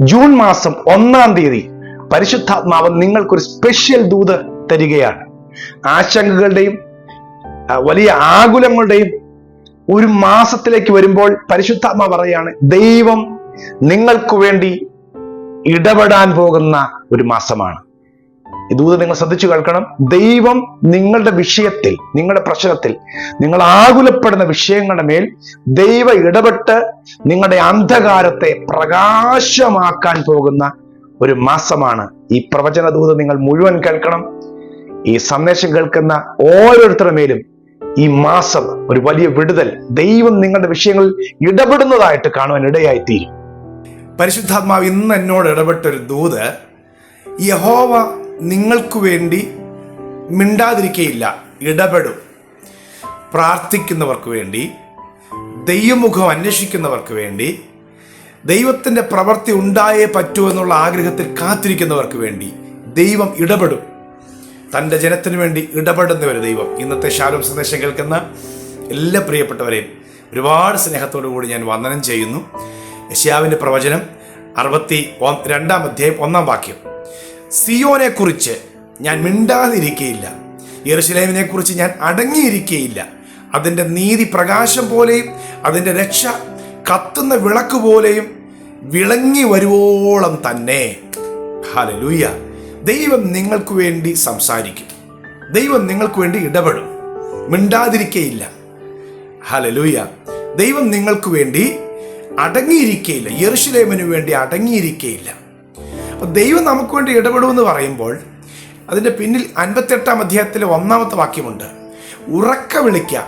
June മാസം ഒന്നാം തീയതി പരിശുദ്ധാത്മാവ് നിങ്ങൾക്കൊരു സ്പെഷ്യൽ ദൂത് തരികയാണ്. ആശങ്കകളുടെയും വലിയ ആകുലങ്ങളുടെയും ഒരു മാസത്തിലേക്ക് വരുമ്പോൾ പരിശുദ്ധാത്മ പറയാണ് ദൈവം നിങ്ങൾക്ക് വേണ്ടി ഇടപെടാൻ പോകുന്ന ഒരു മാസമാണ്. ഇതൂത് നിങ്ങൾ ശ്രദ്ധിച്ചു കേൾക്കണം. ദൈവം നിങ്ങളുടെ വിഷയത്തിൽ നിങ്ങളുടെ പ്രശ്നത്തിൽ നിങ്ങൾ ആകുലപ്പെടുന്ന വിഷയങ്ങളുടെ മേൽ ദൈവ ഇടപെട്ട് നിങ്ങളുടെ അന്ധകാരത്തെ പ്രകാശമാക്കാൻ പോകുന്ന ഒരു മാസമാണ് ഈ പ്രവചന ദൂത് നിങ്ങൾ മുഴുവൻ കേൾക്കണം. ഈ സന്ദേശം കേൾക്കുന്ന ഓരോരുത്തരുടെ മേലും ഈ മാസം ഒരു വലിയ വിടുതൽ ദൈവം നിങ്ങളുടെ വിഷയങ്ങളിൽ ഇടപെടുന്നതായിട്ട് കാണുവാൻ ഇടയായി തീരും പരിശുദ്ധാത്മാവ് ഇന്ന് എന്നോട് ഇടപെട്ട ഒരു ദൂത് യഹോവ നിങ്ങൾക്ക് വേണ്ടി മിണ്ടാതിരിക്കയില്ല. ഇടപെടും. പ്രാർത്ഥിക്കുന്നവർക്ക് വേണ്ടി ദൈവമുഖം അന്വേഷിക്കുന്നവർക്ക് വേണ്ടി ദൈവത്തിന്റെ പ്രവൃത്തി ഉണ്ടായേ പറ്റൂ എന്നുള്ള ആഗ്രഹത്തിൽ കാത്തിരിക്കുന്നവർക്ക് വേണ്ടി ദൈവം ഇടപെടും. തന്റെ ജനത്തിനു വേണ്ടി ഇടപെടുന്നവർ ദൈവം. ഇന്നത്തെ ശാലോം സന്ദേശം കേൾക്കുന്ന എല്ലാ പ്രിയപ്പെട്ടവരെയും ഒരുപാട് സ്നേഹത്തോടു കൂടി ഞാൻ വന്ദനം ചെയ്യുന്നു. യശ്യാവിന്റെ പ്രവചനം അറുപത്തി രണ്ടാം അധ്യായം ഒന്നാം വാക്യം. സിയോനെ കുറിച്ച് ഞാൻ മിണ്ടാതിരിക്കയില്ല. കുറിച്ച് ഞാൻ അടങ്ങിയിരിക്കയില്ല. അതിന്റെ നീതി പ്രകാശം പോലെയും അതിന്റെ രക്ഷ കത്തുന്ന വിളക്ക് പോലെയും വിളങ്ങി വരുവോളം തന്നെ. ഹല്ലേലൂയ. ദൈവം നിങ്ങൾക്ക് വേണ്ടി സംസാരിക്കും. ദൈവം നിങ്ങൾക്ക് വേണ്ടി ഇടപെടും. മിണ്ടാതിരിക്കയില്ല. ഹലലൂയ ദൈവം നിങ്ങൾക്ക് വേണ്ടി അടങ്ങിയിരിക്കയില്ല. യെറുശലേമിന് വേണ്ടി അടങ്ങിയിരിക്കയില്ല. അപ്പൊ ദൈവം നമുക്ക് വേണ്ടി ഇടപെടുമെന്ന് പറയുമ്പോൾ അതിന്റെ പിന്നിൽ അൻപത്തെട്ടാം അധ്യായത്തിലെ ഒന്നാമത്തെ വാക്യമുണ്ട്. ഉറക്ക വിളിക്കാം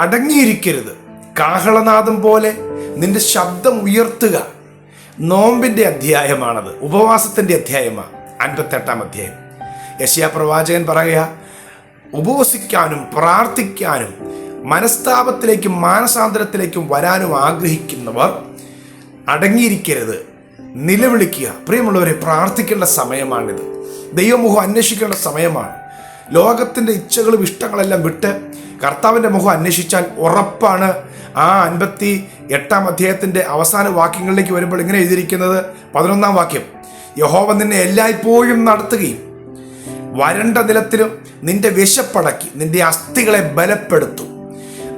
അടങ്ങിയിരിക്കരുത്. കാഹളനാദം പോലെ നിന്റെ ശബ്ദം ഉയർത്തുക. നോമ്പിന്റെ അധ്യായമാണത് ഉപവാസത്തിന്റെ അധ്യായമാണ് അൻപത്തെട്ടാം അധ്യായം. യശയാ പ്രവാചകൻ പറയുക ഉപവസിക്കാനും പ്രാർത്ഥിക്കാനും മനസ്താപത്തിലേക്കും മാനസാന്തരത്തിലേക്കും വരാനും ആഗ്രഹിക്കുന്നവർ അടങ്ങിയിരിക്കരുത്. നിലവിളിക്കുക. പ്രിയമുള്ളവരെ പ്രാർത്ഥിക്കേണ്ട സമയമാണിത്. ദൈവമുഖം അന്വേഷിക്കേണ്ട സമയമാണ്. ലോകത്തിന്റെ ഇച്ഛകളും ഇഷ്ടങ്ങളെല്ലാം വിട്ട് കർത്താവിന്റെ മുഖം അന്വേഷിച്ചാൽ ഉറപ്പാണ്. ആ അൻപത്തി എട്ടാം അധ്യായത്തിന്റെ അവസാന വാക്യങ്ങളിലേക്ക് വരുമ്പോൾ ഇങ്ങനെ എഴുതിയിരിക്കുന്നത് പതിനൊന്നാം വാക്യം യഹോവ നിന്നെ എല്ലായ്പ്പോഴും നടത്തുകയും വരണ്ട നിലത്തിലും നിന്റെ വിശപ്പടക്കി നിന്റെ അസ്ഥികളെ ബലപ്പെടുത്തും.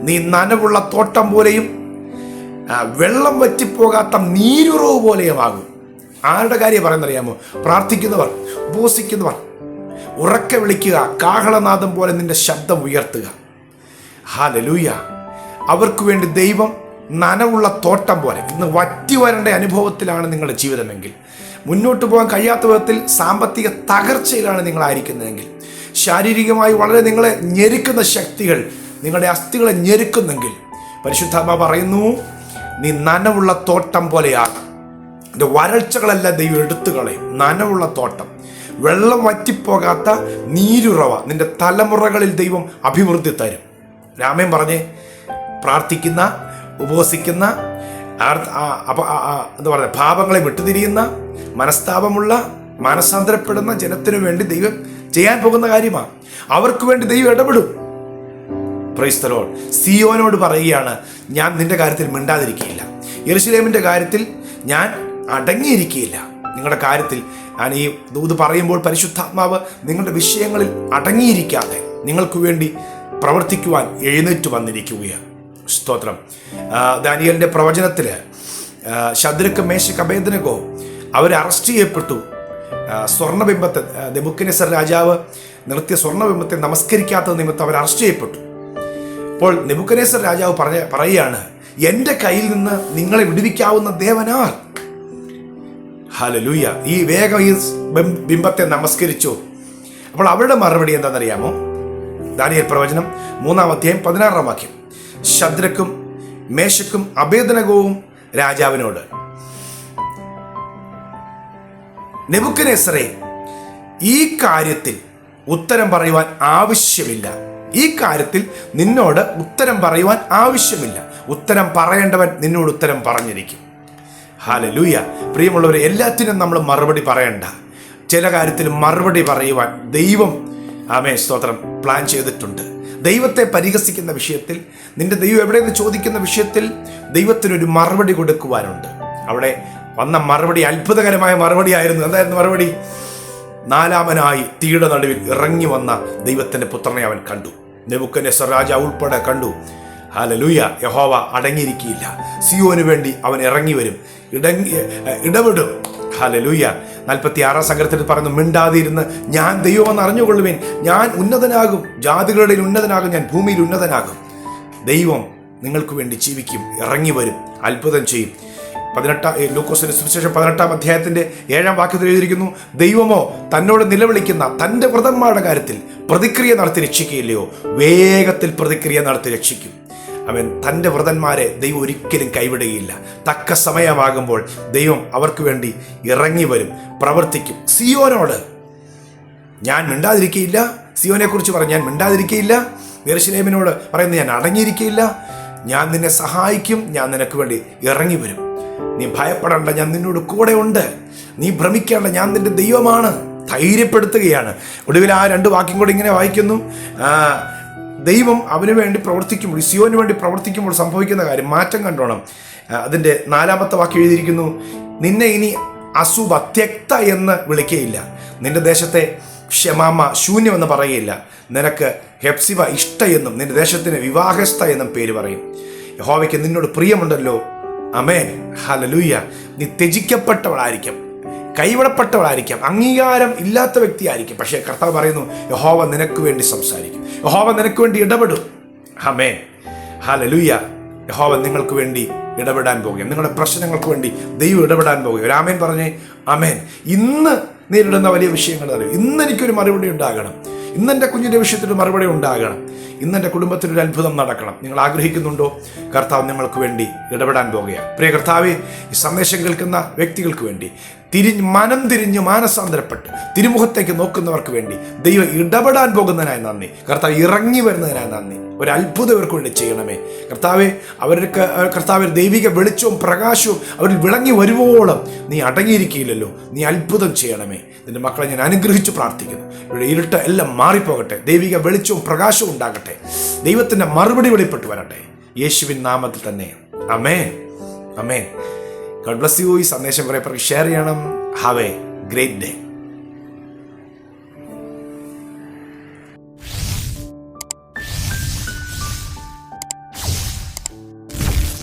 നീ നനവുള്ള തോട്ടം പോലെയും വെള്ളം വറ്റിപ്പോകാത്ത നീരുറവ് പോലെയുമാകും. ആരുടെ കാര്യം പറയുന്നറിയാമോ? പ്രാർത്ഥിക്കുന്നവർ ഉപവസിക്കുന്നവർ ഉറക്കെ വിളിക്കുക കാഹളനാദം പോലെ നിന്റെ ശബ്ദം ഉയർത്തുക. ഹാലലൂയ അവർക്ക് വേണ്ടി ദൈവം നനവുള്ള തോട്ടം പോലെ. ഇന്ന് വറ്റി വരേണ്ട അനുഭവത്തിലാണ് നിങ്ങളുടെ ജീവിതമെങ്കിൽ. മുന്നോട്ട് പോകാൻ കഴിയാത്ത വിധത്തിൽ സാമ്പത്തിക തകർച്ചയിലാണ് നിങ്ങളായിരിക്കുന്നതെങ്കിൽ. ശാരീരികമായി വളരെ നിങ്ങളെ ഞെരുക്കുന്ന ശക്തികൾ നിങ്ങളുടെ അസ്ഥികളെ ഞെരുക്കുന്നെങ്കിൽ. പരിശുദ്ധാത്മ പറയുന്നു നീ നനവുള്ള തോട്ടം പോലെയാണ്. എന്റെ വരൾച്ചകളെല്ലാം ദൈവം എടുത്തു കളയും. നനവുള്ള തോട്ടം. വെള്ളം വറ്റിപ്പോകാത്ത നീരുറവ നിന്റെ തലമുറകളിൽ ദൈവം അഭിവൃദ്ധി തരും. രാമൻ പറഞ്ഞേ പ്രാർത്ഥിക്കുന്ന ഉപവസിക്കുന്ന എന്താ പറയുക പാപങ്ങളെ വിട്ടുതിരിയുന്ന മനസ്താപമുള്ള മനസാന്തരപ്പെടുന്ന ജനത്തിനു വേണ്ടി ദൈവം ചെയ്യാൻ പോകുന്ന കാര്യമാണ്. അവർക്ക് വേണ്ടി ദൈവം ഇടപെടും. പ്രൈസ്തലോൺ സിയോനോട് പറയുകയാണ് ഞാൻ നിന്റെ കാര്യത്തിൽ മിണ്ടാതിരിക്കുകയില്ല. യെരുശലേമിന്റെ കാര്യത്തിൽ ഞാൻ അടങ്ങിയിരിക്കുകയില്ല. നിങ്ങളുടെ കാര്യത്തിൽ ഞാൻ ഈ ദൂത് പറയുമ്പോൾ പരിശുദ്ധാത്മാവ് നിങ്ങളുടെ വിഷയങ്ങളിൽ അടങ്ങിയിരിക്കാതെ നിങ്ങൾക്ക് വേണ്ടി പ്രവർത്തിക്കുവാൻ എഴുന്നേറ്റ് വന്നിരിക്കുകയാണ്. സ്തോത്രം. ദാനിയലിന്റെ പ്രവചനത്തിൽ ശദ്രക്ക് മേശക്ക് അഭേദനകോ അവർ അറസ്റ്റ് ചെയ്യപ്പെട്ടു. സ്വർണബിംബത്തെ നെബുക്കനേസർ രാജാവ് നിർത്തിയ സ്വർണബിംബത്തെ നമസ്കരിക്കാത്ത നിമിത്തം അവർ അറസ്റ്റ് ചെയ്യപ്പെട്ടു. അപ്പോൾ നെബുക്കനേസർ രാജാവ് പറഞ്ഞ പറയുകയാണ് എന്റെ കയ്യിൽ നിന്ന് നിങ്ങളെ വിടുവിക്കാവുന്ന ദേവനാർ ഹലലൂയ ഈ വേഗം ഈ ബിംബത്തെ നമസ്കരിച്ചു. അപ്പോൾ അവരുടെ മറുപടി എന്താണെന്നറിയാമോ? ദാനിയൽ പ്രവചനം മൂന്നാം അധ്യായം പതിനാറാം വാക്യം. ശദ്രക്കും മേശക്കും അഭേദനകവും രാജാവിനോട്. നെബുക്കനേസറെ ഈ കാര്യത്തിൽ ഉത്തരം പറയുവാൻ ആവശ്യമില്ല. ഈ കാര്യത്തിൽ നിന്നോട് ഉത്തരം പറയുവാൻ ആവശ്യമില്ല. ഉത്തരം പറയേണ്ടവൻ നിന്നോട് ഉത്തരം പറഞ്ഞിരിക്കും. ഹാലലൂയ പ്രിയമുള്ളവരെ എല്ലാത്തിനും നമ്മൾ മറുപടി പറയണ്ട. ചില കാര്യത്തിൽ മറുപടി പറയുവാൻ ദൈവം ആമേ സ്തോത്രം പ്ലാൻ ചെയ്തിട്ടുണ്ട്. ദൈവത്തെ പരിഹസിക്കുന്ന വിഷയത്തിൽ നിന്റെ ദൈവം എവിടെയെന്ന് ചോദിക്കുന്ന വിഷയത്തിൽ ദൈവത്തിനൊരു മറുപടി കൊടുക്കുവാനുണ്ട്. അവിടെ വന്ന മറുപടി അത്ഭുതകരമായ മറുപടി ആയിരുന്നു എന്തായിരുന്നു മറുപടി? നാലാമനായി തീയുടെ നടുവിൽ ഇറങ്ങി വന്ന ദൈവത്തിന്റെ പുത്രനെ അവൻ കണ്ടു. നെബുക്കനെസർ രാജ ഉൾപ്പെടെ കണ്ടു. ഹാലലൂയ യഹോവ അടങ്ങിയിരിക്കില്ല സിയോന് വേണ്ടി അവൻ ഇറങ്ങി വരും. ഇടങ്ങി ഇടപെടും. ഹാലലൂയ നാൽപ്പത്തി ആറാം സംഘത്തിൽ പറയുന്നു മിണ്ടാതിരുന്ന് ഞാൻ ദൈവമെന്ന് അറിഞ്ഞുകൊള്ളുവേൻ. ഞാൻ ഉന്നതനാകും. ജാതികളുടെ ഉന്നതനാകും. ഞാൻ ഭൂമിയിൽ ഉന്നതനാകും. ദൈവം നിങ്ങൾക്ക് വേണ്ടി ജീവിക്കും. ഇറങ്ങി വരും. അത്ഭുതം ചെയ്യും. പതിനെട്ടാം ലൂക്കോസിന്റെ സുവിശേഷം പതിനെട്ടാം അധ്യായത്തിന്റെ ഏഴാം വാക്യത്തിൽ എഴുതിയിരിക്കുന്നു ദൈവമോ തന്നോട് നിലവിളിക്കുന്ന തന്റെ വ്രതന്മാരുടെ കാര്യത്തിൽ പ്രതിക്രിയ നടത്തി രക്ഷിക്കുകയില്ലയോ? വേഗത്തിൽ പ്രതിക്രിയ നടത്തി രക്ഷിക്കും. അവൻ തന്റെ വ്രതന്മാരെ ദൈവം ഒരിക്കലും കൈവിടുകയില്ല. തക്ക സമയമാകുമ്പോൾ ദൈവം അവർക്ക് വേണ്ടി ഇറങ്ങി വരും പ്രവർത്തിക്കും. സിയോനോട് ഞാൻ മിണ്ടാതിരിക്കയില്ല. സിയോനെക്കുറിച്ച് കുറിച്ച് പറഞ്ഞ് ഞാൻ മിണ്ടാതിരിക്കയില്ല. യെറുശലേമിനോട് പറയുന്നത് ഞാൻ അടങ്ങിയിരിക്കയില്ല. ഞാൻ നിന്നെ സഹായിക്കും ഞാൻ നിനക്ക് വേണ്ടി ഇറങ്ങി വരും. നീ ഭയപ്പെടേണ്ട ഞാൻ നിന്നോട് കൂടെ ഉണ്ട് നീ ഭ്രമിക്കേണ്ട ഞാൻ നിന്റെ ദൈവമാണ്. ധൈര്യപ്പെടുത്തുകയാണ്. ഒടുവിൽ ആ രണ്ട് വാക്യം കൂടി ഇങ്ങനെ വായിക്കുന്നു. ദൈവം അവന് വേണ്ടി പ്രവർത്തിക്കുമ്പോൾ സിയോന് വേണ്ടി പ്രവർത്തിക്കുമ്പോൾ സംഭവിക്കുന്ന കാര്യം മാറ്റം കണ്ടോണം. അതിന്റെ നാലാമത്തെ വാക്യം എഴുതിയിരിക്കുന്നു നിന്നെ ഇനി അസുഭത്യക്ത എന്ന് വിളിക്കുകയില്ല നിന്റെ ദേശത്തെ ക്ഷമാമ ശൂന്യമെന്ന് പറയുകയില്ല നിനക്ക് ഹെപ്സിബ ഇഷ്ട എന്നും നിന്റെ ദേശത്തിന് വിവാഹസ്ഥ എന്നും പേര് പറയും. യഹോവയ്ക്ക് നിന്നോട് പ്രിയമുണ്ടല്ലോ അമേൻ ഹലലൂയ നീ ത്യജിക്കപ്പെട്ടവളായിരിക്കും. കൈവിടപ്പെട്ടവളായിരിക്കാം. അംഗീകാരം ഇല്ലാത്ത വ്യക്തിയായിരിക്കും. പക്ഷേ കർത്താവ് പറയുന്നു യഹോവ നിനക്ക് വേണ്ടി സംസാരിക്കും. യഹോവ നിനക്ക് വേണ്ടി ഇടപെടും. ഹമേ ഹലലൂയ യഹോവ നിങ്ങൾക്ക് വേണ്ടി ഇടപെടാൻ പോകുകയും നിങ്ങളുടെ പ്രശ്നങ്ങൾക്ക് വേണ്ടി ദൈവം ഇടപെടാൻ പോകുകയും ഒരു ആമേൻ പറഞ്ഞേ അമേൻ ഇന്ന് നേരിടുന്ന വലിയ വിഷയങ്ങൾ അറിയും. ഇന്ന് എനിക്കൊരു മറുപടി ഉണ്ടാകണം. ഇന്ന് എന്റെ കുഞ്ഞിന്റെ വിഷയത്തിന് മറുപടി ഉണ്ടാകണം. ഇന്നെന്റെ കുടുംബത്തിൽ കുടുംബത്തിനൊരു അത്ഭുതം നടക്കണം. നിങ്ങൾ ആഗ്രഹിക്കുന്നുണ്ടോ? കർത്താവ് നിങ്ങൾക്ക് വേണ്ടി ഇടപെടാൻ പോകുകയാണ്. പ്രിയ കർത്താവെ ഈ സന്ദേശം കേൾക്കുന്ന വ്യക്തികൾക്ക് വേണ്ടി തിരിഞ്ഞ് മനം തിരിഞ്ഞ് മാനസാന്തരപ്പെട്ട് തിരുമുഖത്തേക്ക് നോക്കുന്നവർക്ക് വേണ്ടി ദൈവം ഇടപെടാൻ പോകുന്നതിനായി നന്ദി. കർത്താവ് ഇറങ്ങി വരുന്നതിനായി നന്ദി. ഒരു അത്ഭുതം വേണ്ടി ചെയ്യണമേ. കർത്താവെ അവർക്ക് കർത്താവ് ദൈവിക വെളിച്ചവും പ്രകാശവും അവരിൽ വിളങ്ങി വരുവോളം നീ അടങ്ങിയിരിക്കില്ലല്ലോ നീ അത്ഭുതം ചെയ്യണമേ. നിന്റെ മക്കളെ ഞാൻ അനുഗ്രഹിച്ചു പ്രാർത്ഥിക്കുന്നു. ഇവിടെ ഇരുട്ട് എല്ലാം മാറിപ്പോകട്ടെ. ദൈവിക വെളിച്ചവും പ്രകാശവും ഉണ്ടാകട്ടെ. ദൈവത്തിന്റെ മറുപടി വെളിപ്പെട്ട് വരട്ടെ. യേശുവിൻ നാമത്തിൽ തന്നെ. അമേ അമേൻ ഗഡ് ബ്ലസ് യു ഈ സന്ദേശം കുറേ പേർക്ക് ഷെയർ ചെയ്യണം. Have A great day